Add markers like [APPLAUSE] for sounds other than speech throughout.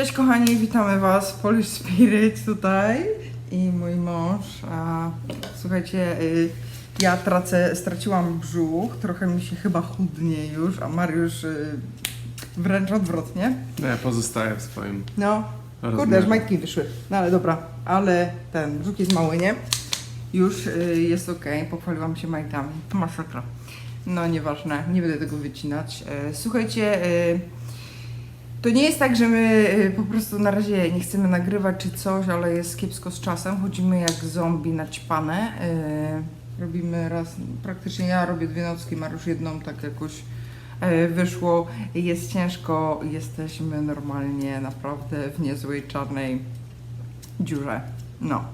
Cześć kochani, witamy Was, Polish Spirit tutaj i mój mąż. A, słuchajcie, y, ja tracę, straciłam brzuch, trochę mi się chyba chudnie już, a Mariusz y, wręcz odwrotnie. No ja pozostaję w swoim No, kurde, rozmiarze. aż majtki wyszły. No ale dobra, ale ten brzuch jest mały, nie? Już y, jest ok, pochwaliłam się majtami. Masakra. No nieważne, nie będę tego wycinać. Słuchajcie, y, to nie jest tak, że my y, po prostu na razie nie chcemy nagrywać czy coś, ale jest kiepsko z czasem. Chodzimy jak zombie naćpane. Y, Robimy raz, praktycznie ja robię dwie nocki, Mariusz jedną, tak jakoś e, wyszło. Jest ciężko, jesteśmy normalnie naprawdę w niezłej czarnej dziurze. No.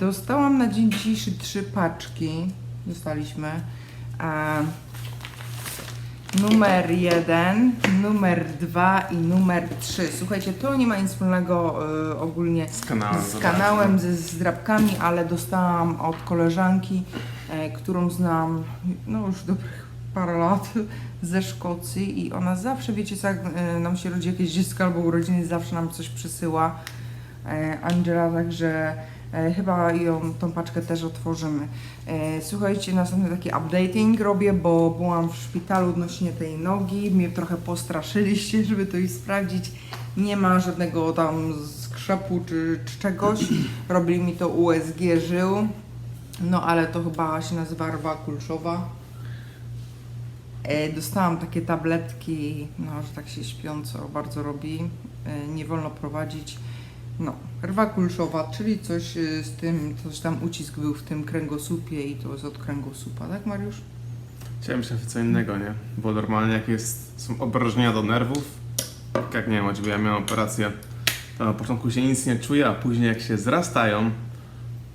Dostałam na dzień dzisiejszy trzy paczki. Dostaliśmy. Numer jeden, numer dwa i numer trzy. Słuchajcie, to nie ma nic wspólnego e, ogólnie z kanałem. z kanałem, ze zdrabkami, ale dostałam od koleżanki, e, którą znam no już dobrych parę lat ze Szkocji i ona zawsze, wiecie co, jak e, nam się rodzi jakieś dziecko albo urodziny, zawsze nam coś przysyła. E, Angela, także chyba ją, tą paczkę też otworzymy. E, Słuchajcie, następny taki updating robię, bo byłam w szpitalu odnośnie tej nogi, mnie trochę postraszyliście, [LAUGHS] żeby to iść sprawdzić. Nie ma żadnego tam skrzepu czy, czy czegoś. [CLEARS THROAT] Robili mi to USG żył, no ale to chyba się nazywa rwa kulszowa. E, Dostałam takie tabletki, no, że tak się śpiąco bardzo robi. E, Nie wolno prowadzić. No, rwa kulszowa, czyli coś e, z tym, coś tam ucisk był w tym kręgosłupie i to jest od kręgosłupa, tak Mariusz? Chciałem myśleć co innego, nie? Bo normalnie jak jest, są obrażenia do nerwów, tak jak nie wiem, choćby ja miałem operację, to na początku się nic nie czuje, a później jak się zrastają,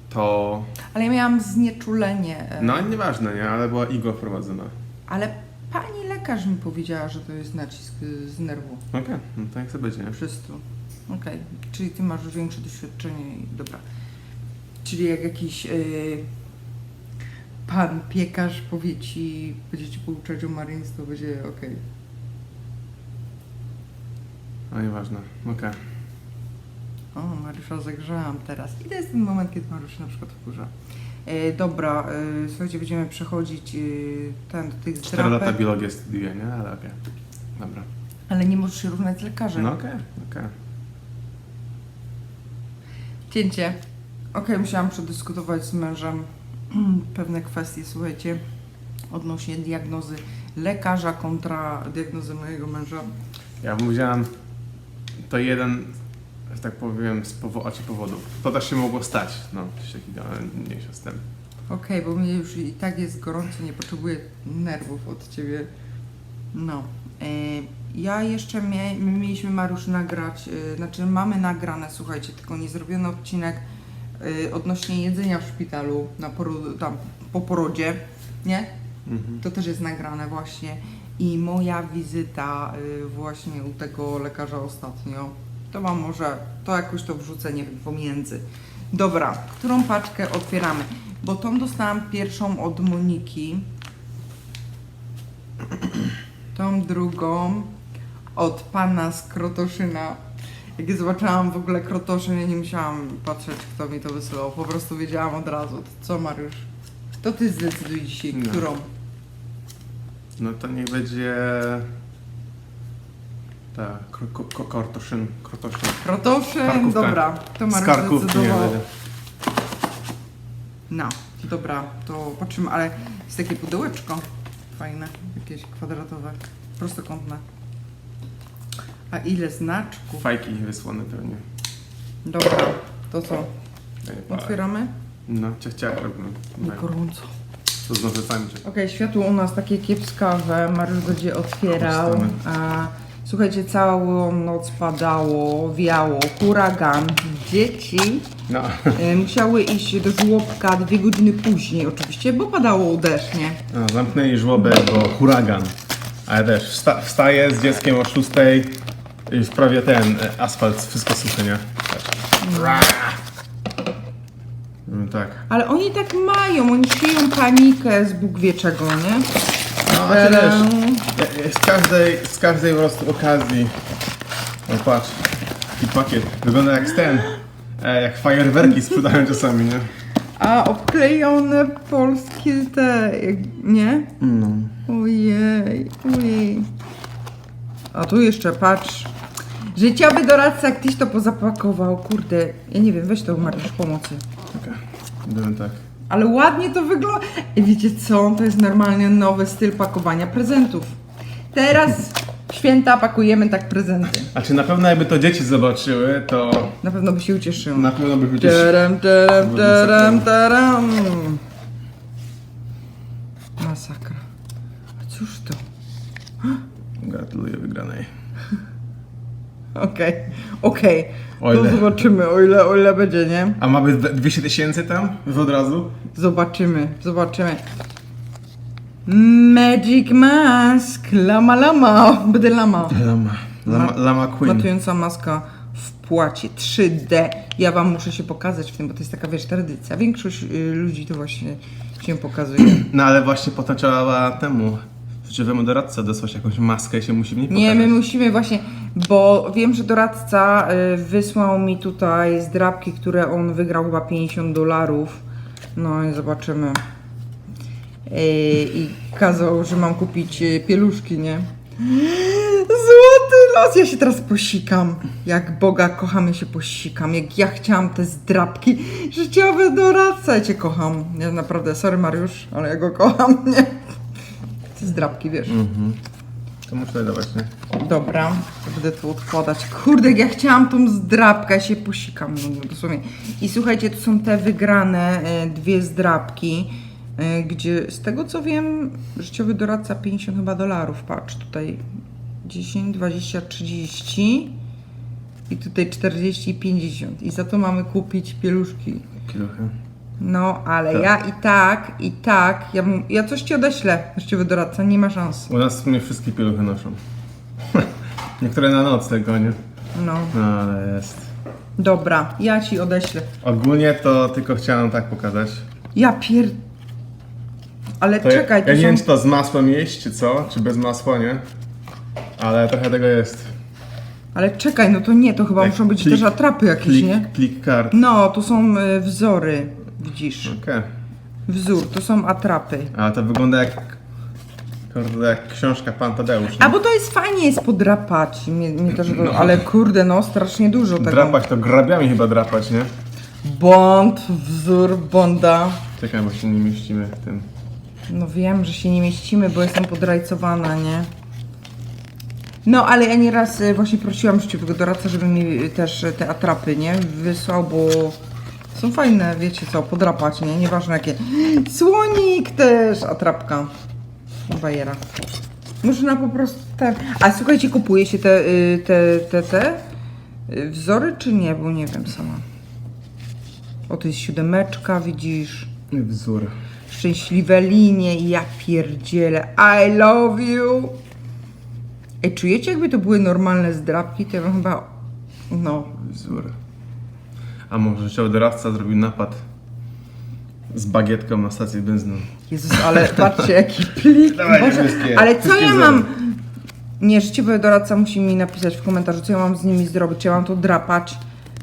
to... Ale ja miałam znieczulenie. e, No nieważne, nie? Ale była igła wprowadzona. Ale pani lekarz mi powiedziała, że to jest nacisk y, z nerwu. Okej, no to jak sobie będzie, nie? Przez to. Okej, czyli ty masz większe doświadczenie i dobra. Czyli jak jakiś y, pan piekarz powie ci, będzie ci pouczać o Marines, to będzie okej. No nieważne, okej. O, Mariusza zagrzałam teraz. I to jest ten moment, kiedy Mariusz na przykład wkurza. E, dobra, e, słuchajcie, będziemy przechodzić e, ten do tych 4 lata zdrapek, biologię studiuję, nie? Ale okej. Dobra. ale nie możesz się równać z lekarzem. No okej, okej. Cięcie. Okej, musiałam przedyskutować z mężem [CLEARS THROAT] pewne kwestie, słuchajcie, odnośnie diagnozy lekarza kontra diagnozy mojego męża. Ja powiedziałem, to jeden, że tak powiem, z powo- czy powodów. To też się mogło stać, no, coś takiego, ale mniejsza z tym. Okej, bo mnie już i tak jest gorąco, nie potrzebuję nerwów od ciebie. No. E, ja jeszcze mia- mieliśmy Mariusz nagrać, e, znaczy mamy nagrane, słuchajcie, tylko nie zrobiony odcinek e, odnośnie jedzenia w szpitalu na tam po porodzie, nie? Mhm. To też jest nagrane właśnie. I moja wizyta y, właśnie u tego lekarza ostatnio. To wam może, to jakoś to wrzucę, nie wiem, pomiędzy. Dobra, którą paczkę otwieramy? Bo tą dostałam pierwszą od Moniki. Tą drugą od pana z Krotoszyna. Jak zobaczyłam w ogóle Krotoszyn, ja nie musiałam patrzeć, kto mi to wysyłał. Po prostu wiedziałam od razu. Co, Mariusz? To ty zdecyduj dzisiaj, No. którą. No to niech będzie... Ta, kro- ko- ko- kortoszyn, krotoszyn. Krotoszyn, Karkówka. dobra, to Z Mariusz karkówki nie zdecydował. będzie. No, dobra, to patrzymy, ale jest takie pudełeczko fajne, jakieś kwadratowe, prostokątne. A ile znaczków? Fajki wysłane pewnie. Dobra, to co, otwieramy? No, ciach, ciach robimy. Nie No, gorąco. To z nożycami cię. Okej, światło u nas takie kiepskawe, Mariusz będzie otwierał. A, słuchajcie, całą noc padało, wiało, huragan. Dzieci No, e, musiały iść do żłobka dwie godziny później oczywiście, bo padało deszcz, nie? no zamknęli żłobek, bo huragan. Ale też wsta- wstaję z dzieckiem o 6 i już prawie ten e, asfalt, wszystko suchy, nie? No tak. Ale oni tak mają, oni sieją panikę z Bóg wie czego, nie? No, a ty też. Ja- ja Z każdej, z każdej po prostu okazji. No patrz. Taki pakiet. Wygląda jak ten. E, jak fajerwerki sprzedają czasami, nie? A obklejone polskie te, jak- nie? No. Ojej, ojej. A tu jeszcze patrz. Życiowy doradca, jak tyś to pozapakował, kurde. Ja nie wiem, weź to Mariusz pomocy. Okej. Byłem tak. Ale ładnie to wygląda. I wiecie co? To jest normalnie nowy styl pakowania prezentów. Teraz święta pakujemy tak prezenty. A czy na pewno jakby to dzieci zobaczyły, to Na pewno by się ucieszyły. na pewno by chociaż... Taram, taram, taram, taram. Masakra. A cóż to? Gratuluję wygranej. [LAUGHS] Okej, okej. O To ile? zobaczymy, o ile, o ile będzie, nie? A ma być 200 tysięcy tam? Już od razu? Zobaczymy, zobaczymy. Magic Mask, lama lama, [LAUGHS] będę lama. Lama. Lama, lama Queen. Matująca maska w płacie 3D. Ja wam muszę się pokazać w tym, bo to jest taka, wiesz, tradycja. Większość y, ludzi to właśnie się pokazuje. [CLEARS THROAT] No ale właśnie potem trzeba temu żywemu doradcy odesłać jakąś maskę i się musi w niej Nie, my musimy właśnie, bo wiem, że doradca y, wysłał mi tutaj zdrabki, które on wygrał chyba 50 dolarów. No i zobaczymy. Y, I kazał, że mam kupić y, pieluszki, nie? [GASPS] Złoty los! Ja się teraz posikam. Jak Boga kocham, ja się posikam. Jak ja chciałam te zdrabki. Życiowy doradca. Ja cię kocham. Ja naprawdę, sorry Mariusz, ale ja go kocham, [LAUGHS] nie? Te zdrabki, wiesz. Mhm. To muszę dawać, nie? Dobra, to będę tu odkładać. Kurde, jak ja chciałam tą zdrabkę, ja się posikam no, dosłownie. I słuchajcie, to są te wygrane e, dwie zdrabki, e, gdzie z tego co wiem, życiowy doradca 50 chyba dolarów, patrz, tutaj 10, 20, 30 i tutaj 40 i 50 i za to mamy kupić pieluszki. Kiluchy. No, ale Tak. ja i tak, i tak, ja, ja coś ci odeślę, życiowy doradca, nie ma szans. U nas w sumie wszystkie pieluchy noszą. [LAUGHS] Niektóre na noc tego, nie? No, No ale jest. dobra, ja ci odeślę. Ogólnie to tylko chciałem tak pokazać. Ja pier... Ale To czekaj, ja, ja nie są... wiem czy to z masłem jeść, czy co? Czy bez masła, nie? Ale trochę tego jest. Ale czekaj, no to nie, to chyba Jak muszą być plik- też atrapy jakieś, Plik, nie? plik kart. No, to są y, wzory, widzisz. Okej. Wzór, to są atrapy. Ale to wygląda jak... Kurde, jak książka Pan Tadeusz. nie? A bo to jest fajnie jest podrapać, to, że to, No. ale kurde, no strasznie dużo tego. Drapać to grabiami chyba drapać, nie? Bond, wzór Bonda. Czekaj, bo się nie mieścimy w tym. No wiem, że się nie mieścimy, bo jestem podrajcowana, nie? No, ale ja nieraz y, właśnie prosiłam życzliwego doradcę, żeby mi y, też y, te atrapy, nie? Wysłał, bo są fajne, wiecie co, podrapać, nie? Nieważne jakie. Słonik też, atrapka. Bajera. Można po prostu. A słuchajcie, kupuje się te, y, te, te, te y, wzory, czy nie? Bo nie wiem sama. O, to jest siódemeczka, widzisz? Wzór. Szczęśliwe linie, ja pierdzielę. I love you. Ej, czujecie jakby to były normalne zdrabki? To ja bym chyba... No. Wzór. A może chciał doradca zrobił napad z bagietką na stacji benzynowej. Jezus, ale patrzcie jaki plik. [LAUGHS] Dawaj, Boże, wszystkie- ale co wszystkie ja wzory. mam... Nie, życiowy doradca musi mi napisać w komentarzu, co ja mam z nimi zrobić. Czy ja mam to drapać?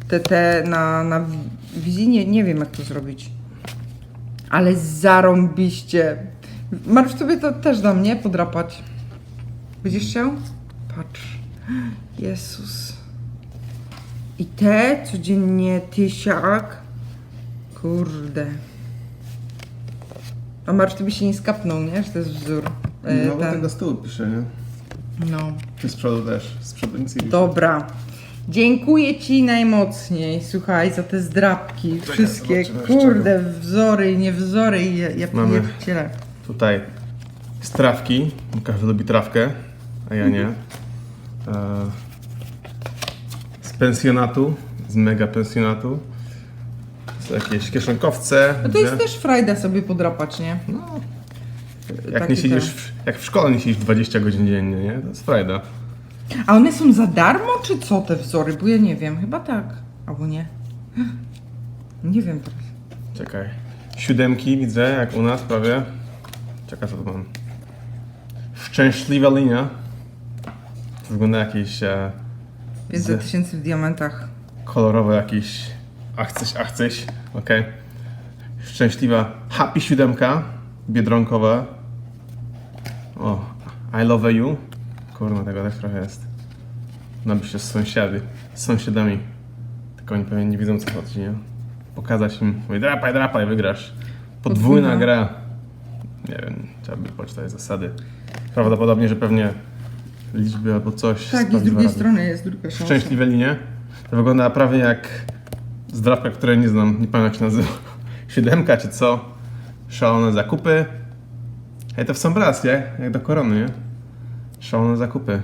Te, te na, na wi- wizji? Nie, nie wiem jak to zrobić. Ale zarąbiście. Mariusz, sobie to też dam, nie? Podrapać. Będziesz chciał? Patrz. Jezus. I te codziennie tysiak. Kurde. A Mariusz, ty by się nie skapnął, nie? Że to jest wzór. E, No bo ten. tego z tyłu pisze, nie? No. Ty z przodu też. Z przodu nic nie pisze. Dobra. Dziękuję Ci najmocniej, słuchaj, za te zdrabki. Wszystkie, zobaczymy, kurde, wzory i niewzory i ja, ja Mamy. pierdzielę. Tutaj z trawki. Każdy lubi trawkę, a ja nie. E, z pensjonatu. Z mega pensjonatu. Są jakieś kieszonkowce. No to jest też frajda sobie podrapać, nie? Jak takie nie siedzisz, w, jak w szkole nie siedzisz 20 godzin dziennie, nie? To jest frajda. A one są za darmo, czy co te wzory? Bo ja nie wiem, chyba tak. Albo nie. Nie wiem teraz. Czekaj. Siódemki widzę, jak u nas prawie. Czekaj, co to mam. Szczęśliwa linia. To wygląda jakieś... E, 500 tysięcy w diamentach. kolorowe jakieś achcyś, achcyś, okej. Szczęśliwa Happy siódemka, biedronkowa. O, I love you. Kurna, tego też trochę jest. Nabić się z sąsiady, z sąsiadami. Tylko oni pewnie nie widzą co chodzi, nie? Pokazać im, mówię, drapaj, drapaj, wygrasz. Podwójna Podwójna. gra. Nie wiem, trzeba by poczytać zasady. Prawdopodobnie, że pewnie liczby albo coś. Tak, i z drugiej razy. strony jest druga szansa. Szczęśliwe linie. To wygląda prawie jak zdrapka, której nie znam, nie pamiętam jak się nazywa. [LAUGHS] Siódemka czy co? Szalone zakupy. Ej, to w sam raz, nie? Jak do korony, nie? Szalone zakupy.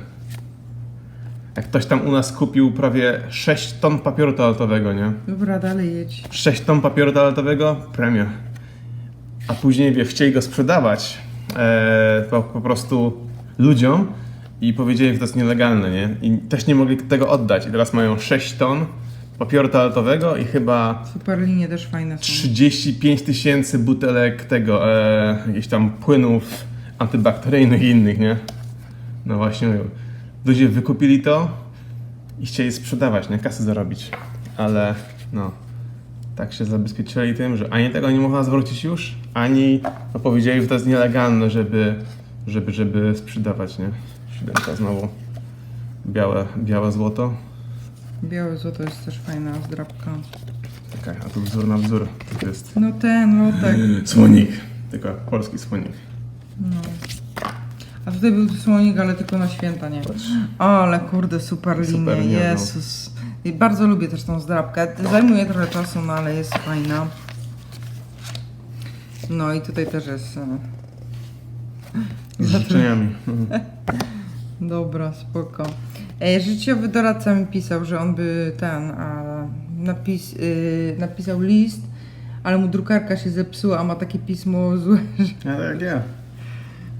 Jak ktoś tam u nas kupił prawie 6 ton papieru toaletowego, nie? Dobra, dalej jedź. 6 ton papieru toaletowego, premia. A później wie, chcieli go sprzedawać e, po, po prostu ludziom i powiedzieli, że to jest nielegalne, nie? I też nie mogli tego oddać. I teraz mają 6 ton papieru toaletowego i chyba Super linie też fajne są. 35 tysięcy butelek tego, e, jakichś tam płynów antybakteryjnych i innych, nie? No właśnie, ludzie wykupili to i chcieli sprzedawać, nie? Kasy zarobić. Ale no, tak się zabezpieczyli tym, że ani tego nie można zwrócić już, ani no, powiedzieli, że to jest nielegalne, żeby, żeby, żeby sprzedawać, nie? Siódemka znowu. Białe, białe złoto. Białe złoto jest też fajna zdrabka. Okej, a tu wzór na wzór. To jest No ten, no tak. [GASPS] słonik. Tylko polski słonik. No. A tutaj był słonik, ale tylko na święta, nie? Ale kurde, super linie, Super linia, no. Jezus. I bardzo lubię też tą zdrabkę. Zajmuje trochę czasu, no ale jest fajna. No i tutaj też jest... e, Z życzeniami. [LAUGHS] [LAUGHS] Dobra, spoko. E, życiowy doradca mi pisał, że on by ten a, napis, y, napisał list, ale mu drukarka się zepsuła, a ma takie pismo złe, że... Ja tak ja.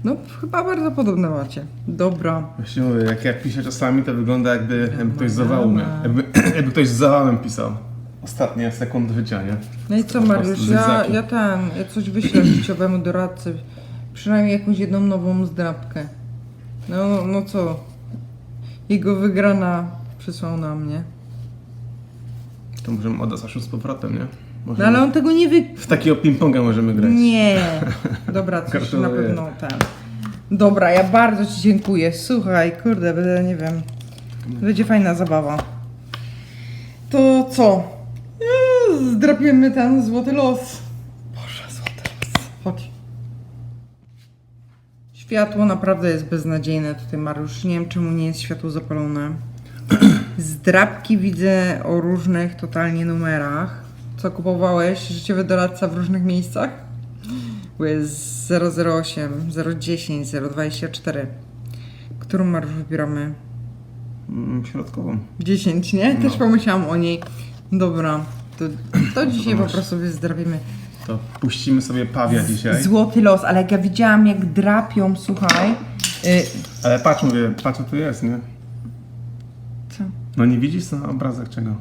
No chyba bardzo podobne macie. Dobra. Właśnie mówię, jak ja piszę czasami, to wygląda jakby, jakby ktoś z zawału miał. Jakby, [CLEARS THROAT] jakby ktoś z zawałem pisał. Ostatnie sekundy życia, nie? No i co Mariusz, ja, ja ten, ja coś wyślę życiowemu doradcy. Przynajmniej jakąś jedną nową zdrabkę. No, no co? Jego wygrana przysłał na mnie. To możemy oddać z powrotem, nie? No Możemy, ale on tego nie wy... W takiego ping-ponga możemy grać. Nie. [LAUGHS] Dobra, coś na pewno ten. Dobra, ja bardzo Ci dziękuję. Słuchaj, kurde, będę, nie wiem. Będzie fajna zabawa. To co? Eee, Zdrapiemy ten złoty los. Boże, złoty los. Chodź. Światło naprawdę jest beznadziejne tutaj, Mariusz. Nie wiem, czemu nie jest światło zapalone. [CLEARS THROAT] Zdrabki widzę o różnych totalnie numerach. Co kupowałeś? Życiowy doradca w różnych miejscach? Bo jest 008, 010, 024. Którą Mariusz wybieramy? Mm, Środkową. 10, nie? Też No. pomyślałam o niej. Dobra, to, to [CLEARS THROAT] dzisiaj po prostu wyzdrowimy. To puścimy sobie pawia dzisiaj. Złoty los, ale jak ja widziałam jak drapią, słuchaj. Y, Ale patrz, mówię, patrz co tu jest, nie? co? No nie widzisz na obrazek czego?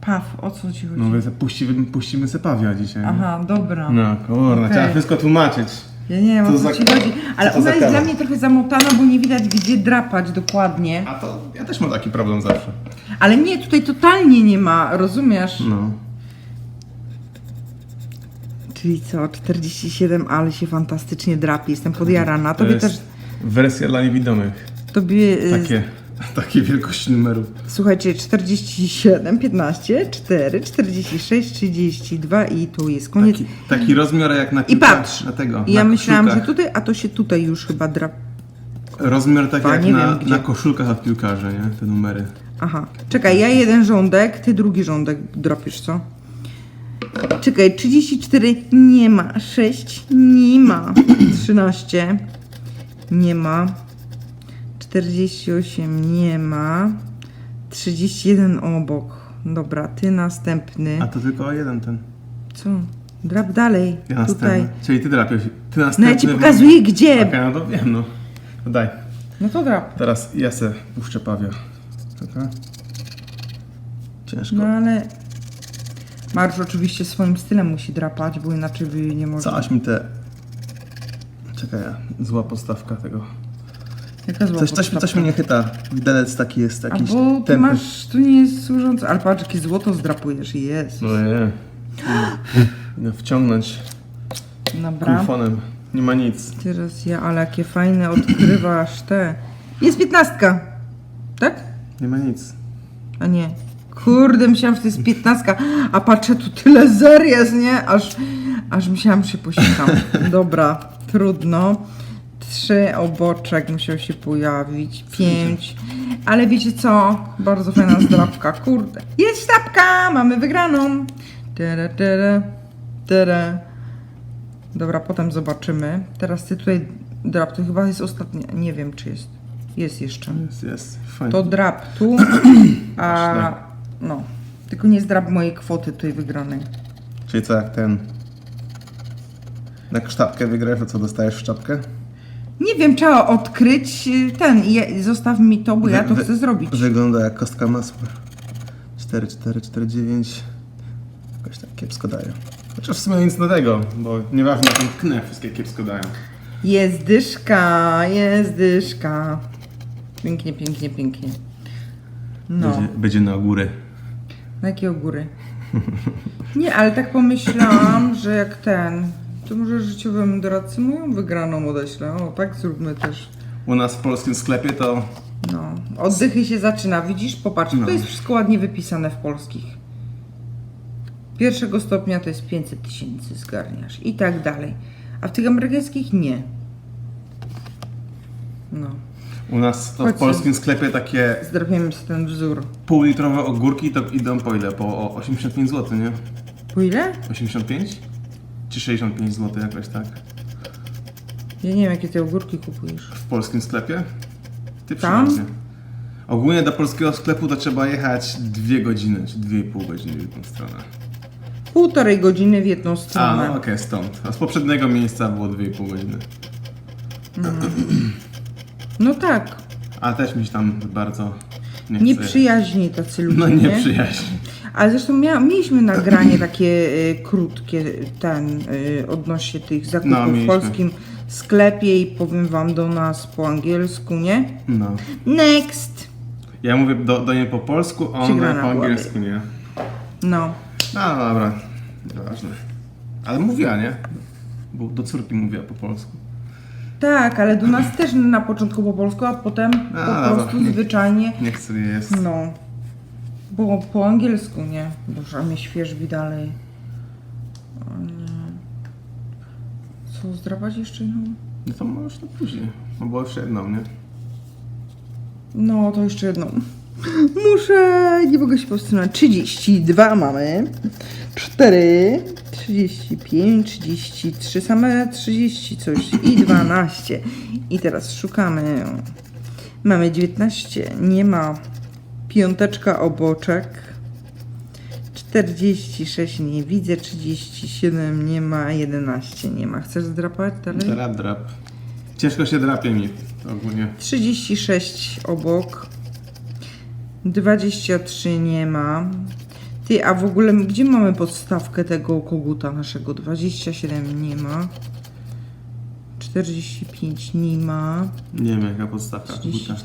Paw, o co ci chodzi? No mówię, puścimy, puścimy sobie pawia dzisiaj. nie? Aha, dobra. No kurna, Okej. trzeba wszystko tłumaczyć. Ja nie wiem Co o co za- ci chodzi, ale co za ona jest kawa? dla mnie trochę zamotana, bo nie widać gdzie drapać dokładnie. A to ja też mam taki problem zawsze. Ale nie, tutaj totalnie nie ma, rozumiesz? No. Czyli co, 47, ale się fantastycznie drapi, jestem podjarana. To Tobie jest też, wersja dla niewidomych. tobie, y, Takie, [LAUGHS] takie wielkości numerów. słuchajcie, 47, 15, 4, 46, 32 i tu jest koniec. Taki, taki rozmiar jak na I piłka, patrz, na tego. I ja na myślałam, że tutaj, a to się tutaj już chyba drap... Rozmiar taki jak na, gdzie. na koszulkach od piłkarza, nie? Te numery. Aha, czekaj, ja jeden rządek, ty drugi rządek dropisz, co? Czekaj, 34 nie ma, 6 nie ma, 13 nie ma, 48 nie ma, 31 obok. Dobra, ty następny. A to tylko jeden ten. Co? Drap dalej, Ja tutaj. następny. Czyli ty drapiesz. Ty No następny. ja ci pokazuję gdzie. Okej, no to wiem, no. To daj. No to drap. Teraz ja se puszczę pawia. Czekaj. Ciężko. No ale... Mariusz oczywiście swoim stylem musi drapać, bo inaczej by nie może. Całaś mi te... Czekaj, zła postawka tego Jaka zła Coś, coś, podstawka? coś mnie nie chyta. Widelec taki jest, jakiś Albo ty tępy. masz, tu nie jest służący, ale patrz, jakie złoto zdrapujesz, jest. No nie. Idę wciągnąć Dobra. kulfonem. Nie ma nic. Teraz ja, ale jakie fajne odkrywasz te. Jest piętnastka, tak? Nie ma nic. A nie. Kurde, myślałam, że to jest piętnastka, a patrzę, tu tyle zer jest, nie? Aż, aż myślałam, że się posikam. Dobra, trudno. Trzy oboczek musiał się pojawić, pięć. Ale wiecie co? Bardzo fajna zdrabka, kurde. Jest sztabka, mamy wygraną. Tere, tere, tere. Dobra, potem zobaczymy. Teraz ty tutaj drap, to chyba jest ostatnia, nie wiem czy jest. Jest jeszcze. Jest, jest. Fajnie. To drap tu, a. no. Tylko nie zdrab mojej kwoty tutaj wygranej. Czyli co, jak ten... Jak sztabkę wygrasz, to co, dostajesz w sztabkę? Nie wiem, trzeba odkryć y, ten i je- zostaw mi to, bo ja Wy- to wy- chcę zrobić. Wygląda jak kostka masła. 4, 4, 4, 9. Jakoś tak kiepsko daje. Chociaż w sumie nic nowego, bo nieważne tam tknę, wszystkie kiepsko dają. Jest dyszka, jest dyszka. Pięknie, pięknie, pięknie. No, Będzie, będzie na górę. Na jakie góry? Nie, ale tak pomyślałam, że jak ten, to może życiowym doradcy moją wygraną odeślę. O, tak zróbmy też. U nas w polskim sklepie to No, oddychy się zaczyna, widzisz? Popatrz, No. to jest wszystko ładnie wypisane w polskich. Pierwszego stopnia to jest 500 tysięcy zgarniasz i tak dalej. A w tych amerykańskich nie. No, u nas to w polskim sklepie takie zdrapiemy sobie ten wzór. półlitrowe ogórki to idą po ile? Po o 85 zł, nie? Po ile? 85? Czy 65 zł jakoś tak? Ja nie wiem, jakie ty ogórki kupujesz. W polskim sklepie? Ty Tam? Ogólnie do polskiego sklepu to trzeba jechać 2 godziny, czy 2,5 godziny w jedną stronę. Półtorej godziny w jedną A, stronę. no okej, stąd. A z poprzedniego miejsca było 2,5 godziny. No tak, A też mi się tam bardzo nie chce. nieprzyjaźni tacy ludzie, No nie? nieprzyjaźń. Ale zresztą mia- mieliśmy nagranie takie y, krótkie, ten, y, odnośnie tych zakupów No, w mieliśmy. polskim sklepie i powiem wam do nas po angielsku, nie? No. Next! Ja mówię do, do niej po polsku, a on Przegrana po angielsku, nie? No. No dobra, nieważne. Ale mówiła, nie? Bo do córki mówiła po polsku. Tak, ale do nas też na początku po polsku, a potem po A, prostu dobra. zwyczajnie, Nie chcę jest. no. Bo po angielsku, nie? Boże, a mnie świeżbi dalej. O nie. Co, zdrapać jeszcze jedną? No to możesz to później. No bo jeszcze jedną, nie? No, to jeszcze jedną. Muszę, nie mogę się powstrzymać. 32 mamy. 4, 35, 33, same 30 coś i 12. I teraz szukamy. Mamy 19, nie ma. Piąteczka oboczek. 46 nie widzę, 37 nie ma, 11 nie ma. Chcesz zdrapać dalej? Drap, drap. Ciężko się drapie mi ogólnie. 36 obok. 23 nie ma. Ty, a w ogóle gdzie mamy podstawkę tego koguta naszego? 27 nie ma. 45 nie ma. Nie wiem jaka podstawka. 30. buta.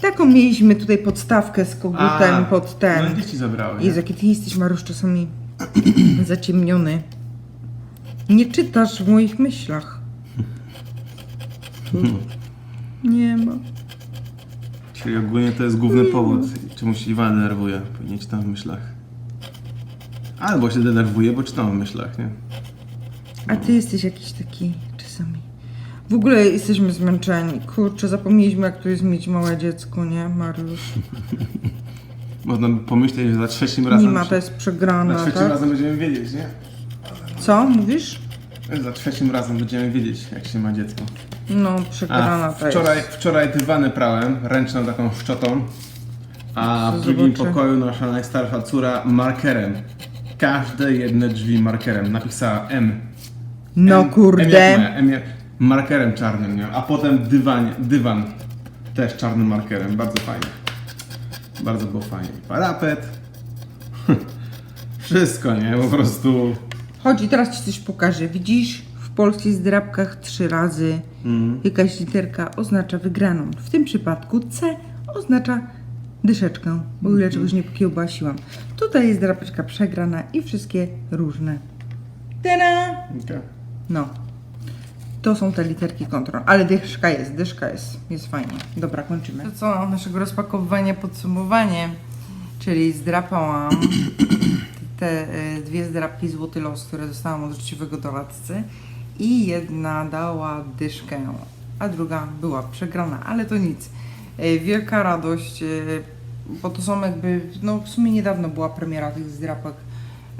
Taką mieliśmy tutaj podstawkę z kogutem A, pod ten. No dzieci zabrały. Jezu, Nie? jaki ty jesteś, Mariusz, czasami [CLEARS THROAT] zaciemniony. Nie czytasz w moich myślach. Nie ma. Czyli ogólnie to jest główny powód, czemu się Iwan denerwuje. Pewnie czytam w myślach. Albo się denerwuje, bo czytam w myślach, nie? A ty jesteś jakiś taki czasami. W ogóle jesteśmy zmęczeni. Kurczę, zapomnieliśmy jak to jest mieć małe dziecko, nie, Mariusz? [LAUGHS] Można by pomyśleć, że za trzecim razem... Mima to jest za przegrana, trzecim tak? razem będziemy wiedzieć, nie? Co, mówisz? Za trzecim razem będziemy wiedzieć, jak się ma dziecko. No, przegrana A to wczoraj, jest. wczoraj dywany prałem, ręczną taką szczotą, a w drugim Zobaczę. pokoju nasza najstarsza córa markerem. Każde jedne drzwi markerem. Napisała M. No M, M jak kurde. moja, M jak, markerem czarnym, nie? A potem dywan, dywan też czarnym markerem. Bardzo fajnie. Bardzo było fajnie. Parapet. [LAUGHS] Wszystko, nie? Po prostu... Chodź i teraz ci coś pokażę. Widzisz? W polskich zdrabkach trzy razy Mhm. jakaś literka oznacza wygraną. W tym przypadku C oznacza dyszeczkę, bo ile czegoś nie kiełbasiłam. Tutaj jest drapeczka przegrana i wszystkie różne. Tada! Okej. No. To są te literki kontrol. Ale dyszka jest, dyszka jest. Jest fajnie. Dobra, kończymy. To co, naszego rozpakowywania, podsumowanie. Czyli zdrapałam [COUGHS] te y, dwie zdrapki Złoty Los, które dostałam od życzliwego doradcy. I jedna dała dyszkę, a druga była przegrana, ale to nic. Y, Wielka radość, y, bo to są jakby, no w sumie niedawno była premiera tych zdrapek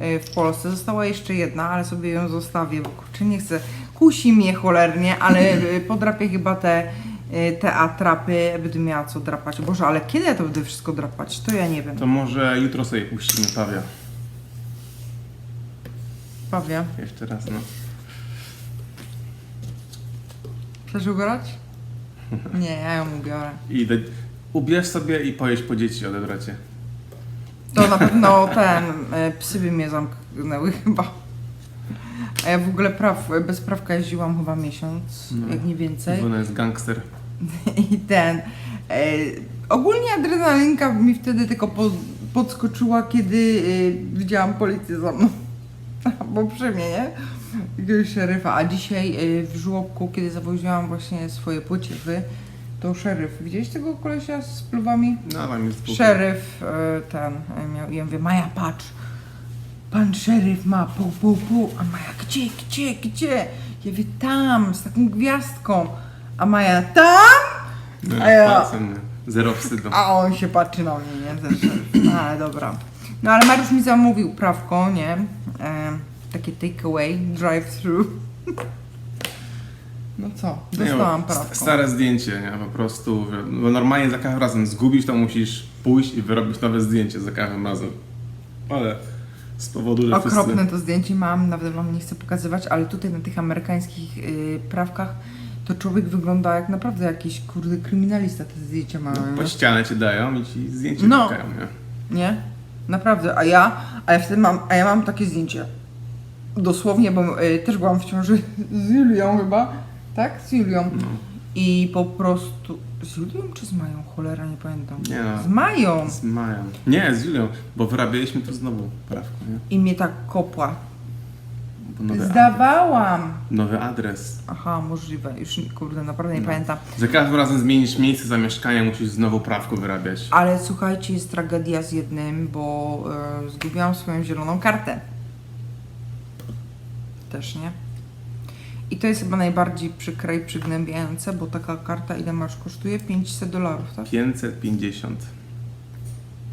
y, w Polsce. Została jeszcze jedna, ale sobie ją zostawię, bo kurczę nie chcę. Kusi mnie cholernie, ale y, [LAUGHS] podrapię chyba te, y, te atrapy, będę miała co drapać. Boże, ale kiedy ja to będę wszystko drapać? To ja nie wiem. To może jutro sobie puścimy Pawia. Pawia, Jeszcze raz, no. chcesz ugrać? [LAUGHS] Nie, ja ją ubiorę. I ubierz sobie i pojedź po dzieci odebrać je. To na pewno ten, e, psy by mnie zamknęły [LAUGHS] chyba. A ja w ogóle praw, bez prawka jeździłam chyba miesiąc, No. jak nie więcej. Iwona jest gangster. [LAUGHS] I ten. E, ogólnie adrenalinka mi wtedy tylko po, podskoczyła, kiedy e, widziałam policję za mną. [LAUGHS] Bo przy mnie, nie? Jakiegoś szeryfa. A dzisiaj e, w żłobku, kiedy zawoziłam właśnie swoje pociechy, to szeryf. Widziałeś tego kolesia z pluwami? No, tam jest dwóch. Szeryf e, ten e, miał i ja mówię, Maja patrz, pan szeryf ma pół, pół, pół, a Maja gdzie, gdzie, gdzie? Ja mówię tam, z taką gwiazdką, a Maja tam? No, A ja- palcem. Zero wstydu. A on się patrzy na mnie, nie? Szeryf. Ale dobra. No ale Mariusz mi zamówił prawko, nie? E, takie takeaway, drive-thru. No co, dostałam st- prawko. Stare zdjęcie, nie? Po prostu. że- Bo normalnie za każdym razem zgubisz, to musisz pójść i wyrobić nowe zdjęcie za każdym razem. Ale z powodu, że Okropne wszyscy... to zdjęcie mam, nawet wam nie chcę pokazywać, ale tutaj na tych amerykańskich y, prawkach to człowiek wygląda jak naprawdę jakiś kurde kryminalista te zdjęcia ma. No, po ścianę cię dają i ci zdjęcie No. nie? Nie? Naprawdę, a ja, a ja wtedy mam, a ja mam takie zdjęcie. Dosłownie, bo y, też byłam w ciąży [LAUGHS] z Julią chyba, tak? Z Julią. No. I po prostu. Z Julią czy z Mają? Cholera, nie pamiętam. Nie no. Z Mają! Z Mają. Nie, z Julią, bo wyrabialiśmy tu znowu prawko, nie? I mnie tak kopła. Nowy, adres, Zdawałam! nowy adres. Aha, możliwe. Już kurde, naprawdę nie No. pamiętam. Za każdym razem zmienisz miejsce zamieszkania, musisz znowu prawko wyrabiać. Ale słuchajcie, jest tragedia z jednym, bo e, zgubiłam swoją zieloną kartę. Też nie? I to jest chyba najbardziej przykre i przygnębiające, bo taka karta ile masz kosztuje? 500 dolarów, tak? 550.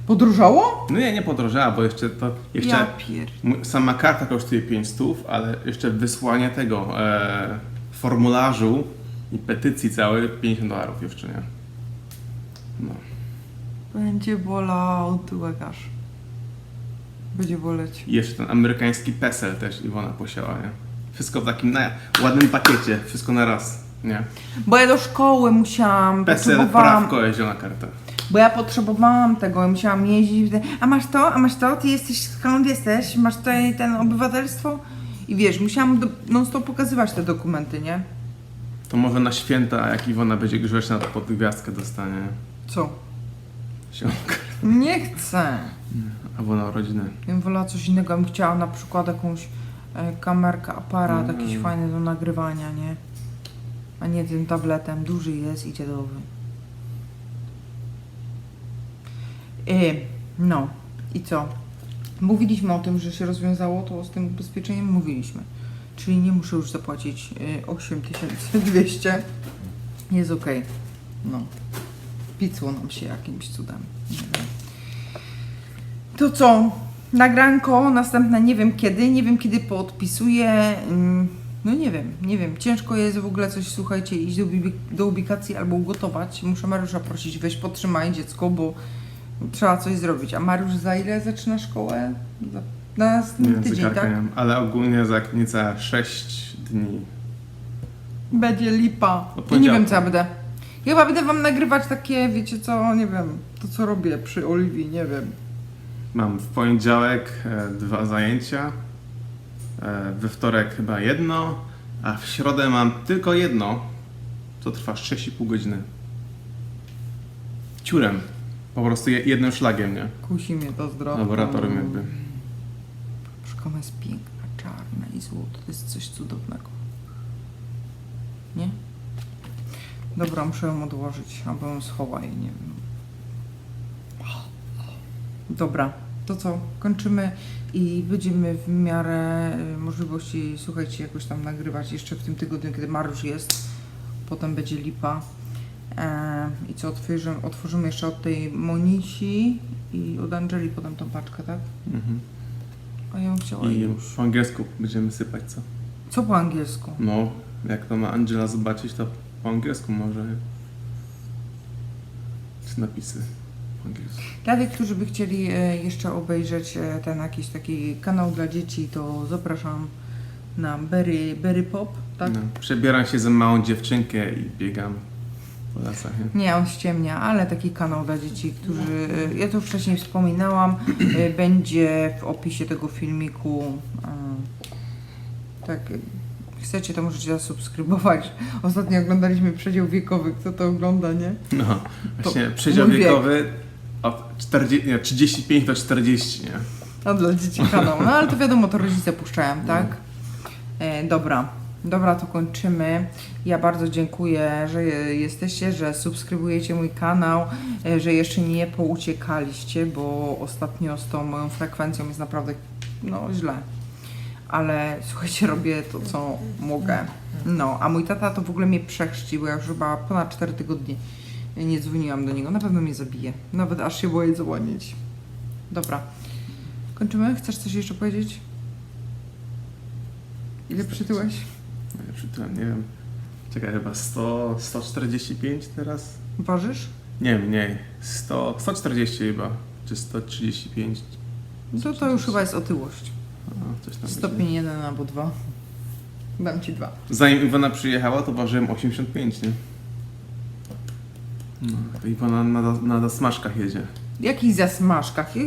Podróżało? No nie, nie podrożała, bo jeszcze to... Jeszcze Ja pier... m- sama karta kosztuje 500, ale jeszcze wysłanie tego e, formularzu i petycji całej 50 dolarów jeszcze, nie? No. Będzie bolał tu lekarz. Będzie boleć. I jeszcze ten amerykański PESEL też Iwona posiała, nie? Wszystko w takim na, ładnym pakiecie, wszystko na raz, nie? Bo ja do szkoły musiałam, PESEL, potrzebowałam, prawko, zielona karta. bo ja potrzebowałam tego i musiałam jeździć. A masz to? A masz to? Ty jesteś, skąd jesteś? Masz tutaj ten obywatelstwo? I wiesz, musiałam do, non stop pokazywać te dokumenty, nie? To może na święta, jak Iwona będzie grzeczna, to pod gwiazdkę dostanie Co? zieloną kartę. Nie chcę. Albo na urodziny. Ja bym wolała coś innego. Ja bym chciała na przykład jakąś e, kamerkę, aparat Mm. jakiś fajny do nagrywania, nie? A nie tym tabletem. Duży jest, idzie dobry. I, no. I co? Mówiliśmy o tym, że się rozwiązało to z tym ubezpieczeniem? Mówiliśmy. Czyli nie muszę już zapłacić y, 8200. Jest okej. No. Picło nam się jakimś cudem. To co? Nagranko następne nie wiem kiedy, nie wiem kiedy poodpisuję. mm, No nie wiem, nie wiem. Ciężko jest w ogóle coś, słuchajcie, iść do, do ubikacji albo ugotować. Muszę Mariusza prosić, weź potrzymaj dziecko, bo trzeba coś zrobić. A Mariusz za ile zaczyna szkołę? Za, na Nie następny wiem, tydzień, tak? nie ale ogólnie za niecałe 6 dni. Będzie lipa. Ja nie wiem co ja będę. Ja chyba będę wam nagrywać takie, wiecie co, nie wiem, to co robię przy Oliwii, nie wiem. Mam w poniedziałek e, dwa zajęcia, e, we wtorek chyba jedno, A w środę mam tylko jedno, co trwa 6,5 godziny. Ciurem. Po prostu je- jednym szlagiem, nie? Kusi mnie to zdrowo. Laboratorium jakby. Szkoła jest piękna, czarna i złota. To jest coś cudownego. Nie? Dobra, muszę ją odłożyć, albo ją schowaj, nie wiem. Dobra, to co? Kończymy i będziemy w miarę y, możliwości, słuchajcie, jakoś tam nagrywać jeszcze w tym tygodniu, kiedy Mariusz jest. Potem będzie lipa. E, I co, otworzymy, otworzymy jeszcze od tej Monisi i od Angeli potem tą paczkę, tak? Mhm. A ja bym chciała I już. po angielsku będziemy sypać, co? Co po angielsku? No, jak to ma Angela zobaczyć, to po angielsku może. Czy napisy. Dla tych, którzy by chcieli e, jeszcze obejrzeć e, ten jakiś taki kanał dla dzieci, to zapraszam na Berry, Berry Pop, tak? No, przebieram się za małą dziewczynkę i biegam po lasach, nie? On ściemnia, ale taki kanał dla dzieci, którzy, e, ja to wcześniej wspominałam, będzie w opisie tego filmiku. Tak, chcecie, to możecie zasubskrybować. Ostatnio oglądaliśmy przedział wiekowy, kto to ogląda, nie? No, właśnie przedział mój wiek. Wiekowy od 40, nie, 35 do 40, nie? A dla dzieci kanał. No ale to wiadomo, to rodzice puszczają, tak? E, dobra. Dobra, to kończymy. Ja bardzo dziękuję, że jesteście, że subskrybujecie mój kanał, e, że jeszcze nie pouciekaliście, bo ostatnio z tą moją frekwencją jest naprawdę no źle. Ale słuchajcie, robię to, co mogę. No, a mój tata to w ogóle mnie przechrzci, bo ja już chyba ponad 4 tygodnie nie dzwoniłam do niego. Na pewno mnie zabije. Nawet aż się boję dzwonić. Dobra. Kończymy? Chcesz coś jeszcze powiedzieć? Ile przytyłeś? No, Ja przytyłem, nie wiem. Czekaj, chyba 100, 145 teraz? Ważysz? Nie, mniej. 100, 140 chyba. Czy 135? To, to już chyba jest otyłość. A, coś tam będzie. Stopień jeden albo dwa. Dam ci dwa. Zanim Iwona przyjechała, to ważyłem 85, nie? No, to Iwona na, na, na smażkach jedzie. Jakich zasmażkach? Ja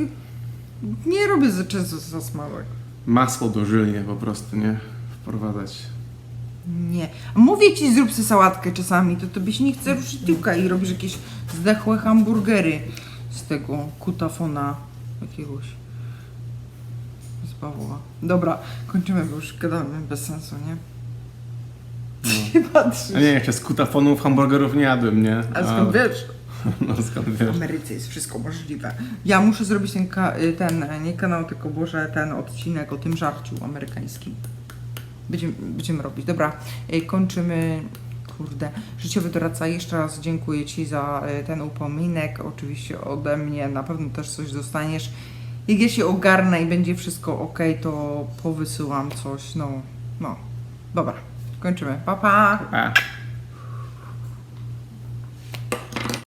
Nie robię za często zasmażek. Masło dożylnie po prostu, nie? Wprowadzać. Nie. A Mówię ci, zrób sobie sałatkę czasami, to tobie się nie chce ruszyć tyłka i robisz jakieś zdechłe hamburgery z tego kutafona jakiegoś. Z Pawła. Dobra, kończymy, bo już gadamy bez sensu, nie? [LAUGHS] Nie patrzysz. A nie, jeszcze z kutafonów hamburgerów nie jadłem, nie? A skąd wiesz? [LAUGHS] No skąd W wiesz? Ameryce jest wszystko możliwe. Ja muszę zrobić ten, ka- y, ten e, nie kanał, tylko Boże, ten odcinek o tym żarciu amerykańskim. Będziemy, będziemy robić. Dobra, y, kończymy. Kurde, życiowy doradca, jeszcze raz dziękuję Ci za y, ten upominek. Oczywiście ode mnie na pewno też coś dostaniesz. Jak ja się ogarnę i będzie wszystko ok, to powysyłam coś. No, no. Dobra, kończymy. Pa, pa! A.